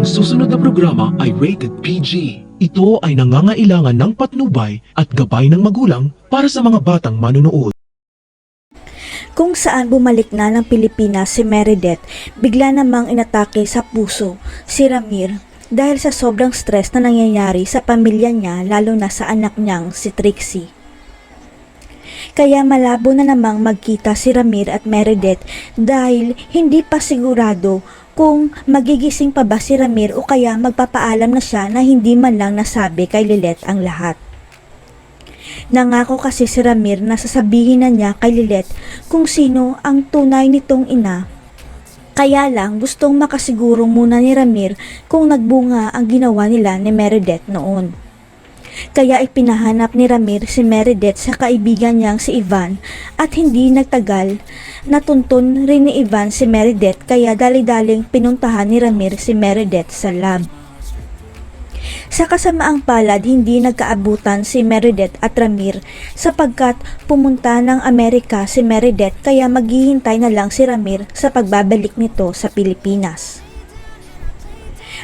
Ang susunod na programa ay rated PG. Ito ay nangangailangan ng patnubay at gabay ng magulang para sa mga batang manunood. Kung saan bumalik na ng Pilipinas si Meredith, bigla namang inatake sa puso si Ramir dahil sa sobrang stress na nangyayari sa pamilya niya lalo na sa anak niyang si Trixie. Kaya malabo na namang magkita si Ramir at Meredith dahil hindi pa sigurado kung magigising pa ba si Ramir o kaya magpapaalam na siya na hindi man lang nasabi kay Lilet ang lahat. Nangako kasi si Ramir na sasabihin na niya kay Lilet kung sino ang tunay nitong ina. Kaya lang gustong makasiguro muna ni Ramir kung nagbunga ang ginawa nila ni Meredith noon. Kaya ipinahanap ni Ramir si Meredith sa kaibigan niyang si Ivan at hindi nagtagal natuntun rin ni Ivan si Meredith kaya dali-daling pinuntahan ni Ramir si Meredith sa lab. Sa kasamaang palad, hindi nagkaabutan si Meredith at Ramir sapagkat pumunta ng Amerika si Meredith kaya maghihintay na lang si Ramir sa pagbabalik nito sa Pilipinas.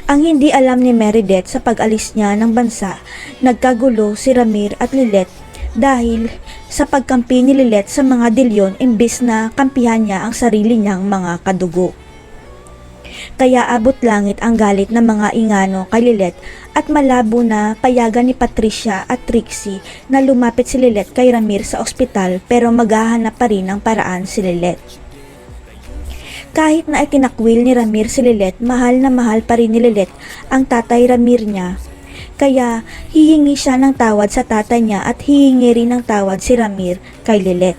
Ang hindi alam ni Meredith sa pag-alis niya ng bansa, nagkagulo si Ramir at Lilet dahil sa pagkampi ni Lilet sa mga dilyon imbis na kampihan niya ang sarili niyang mga kadugo. Kaya abot langit ang galit ng mga ingano kay Lilet at malabo na payagan ni Patricia at Trixie na lumapit si Lilet kay Ramir sa ospital pero maghahanap pa rin ng paraan si Lilet. Kahit na itinakwil ni Ramir si Lilet, mahal na mahal pa rin ni Lilet ang tatay Ramir niya. Kaya hihingi siya ng tawad sa tatay niya at hihingi rin ng tawad si Ramir kay Lilet.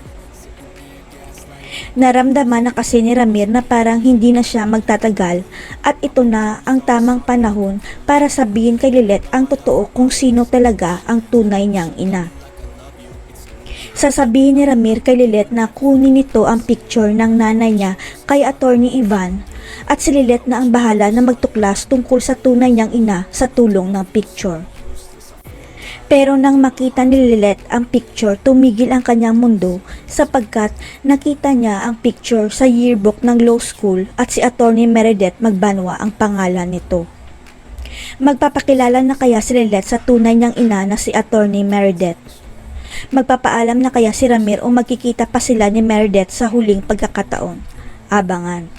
Naramdaman na kasi ni Ramir na parang hindi na siya magtatagal at ito na ang tamang panahon para sabihin kay Lilet ang totoo kung sino talaga ang tunay niyang ina. Sasabihin ni Ramir kay Lilet na kunin nito ang picture ng nanay niya kay attorney Ivan at si Lilet na ang bahala na magtuklas tungkol sa tunay niyang ina sa tulong ng picture. Pero nang makita ni Lilet ang picture, tumigil ang kanyang mundo sapagkat nakita niya ang picture sa yearbook ng law school at si attorney Meredith magbanwa ang pangalan nito. Magpapakilala na kaya si Lilet sa tunay niyang ina na si attorney Meredith. Magpapaalam na kaya si Ramir o magkikita pa sila ni Meredith sa huling pagkakataon. Abangan.